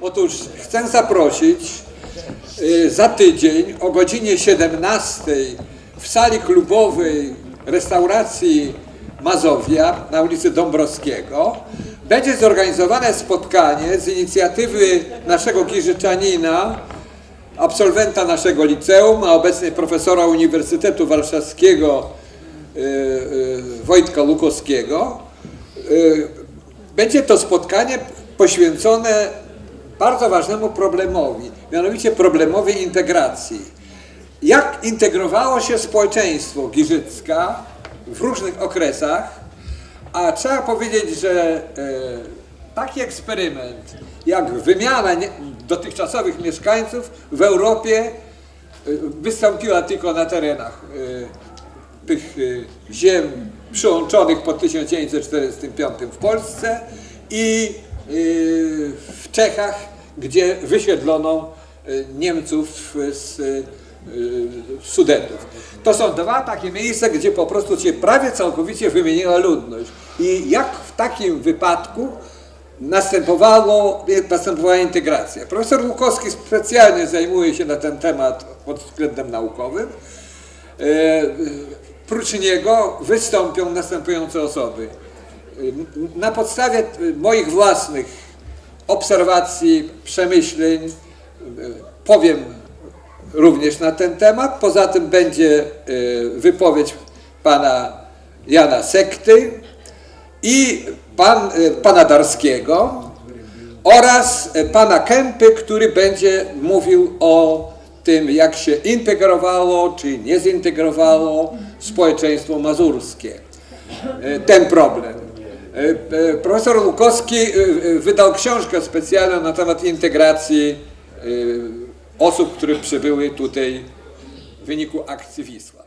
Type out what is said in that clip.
Otóż chcę zaprosić y, za tydzień o godzinie 17 w sali klubowej restauracji Mazowia na ulicy Dąbrowskiego będzie zorganizowane spotkanie z inicjatywy naszego Giżyczanina, absolwenta naszego liceum, a obecnie profesora Uniwersytetu Warszawskiego y, y, Wojtka Lukowskiego. Będzie to spotkanie poświęcone bardzo ważnemu problemowi, mianowicie problemowi integracji. Jak integrowało się społeczeństwo Giżycka w różnych okresach, a trzeba powiedzieć, że e, taki eksperyment jak wymiana dotychczasowych mieszkańców w Europie e, wystąpiła tylko na terenach e, tych ziem przyłączonych po 1945 w Polsce i w Czechach, gdzie wysiedlono e, Niemców z e, Sudetów. To są dwa takie miejsca, gdzie po prostu się prawie całkowicie wymieniła ludność. I jak w takim wypadku następowało, następowała integracja. Profesor Łukowski specjalnie zajmuje się na ten temat pod względem naukowym. Prócz niego wystąpią następujące osoby. E, Na podstawie e, moich własnych obserwacji, przemyśleń e, powiem również na ten temat. Poza tym będzie wypowiedź pana Jana Sekty i pan, pana Darskiego oraz pana Kępy, który będzie mówił o tym, jak się integrowało czy nie zintegrowało społeczeństwo mazurskie. Ten problem. E, e, Profesor Lukowski e, wydał książkę specjalną na temat integracji osób, które przybyły tutaj w wyniku akcji Wisła.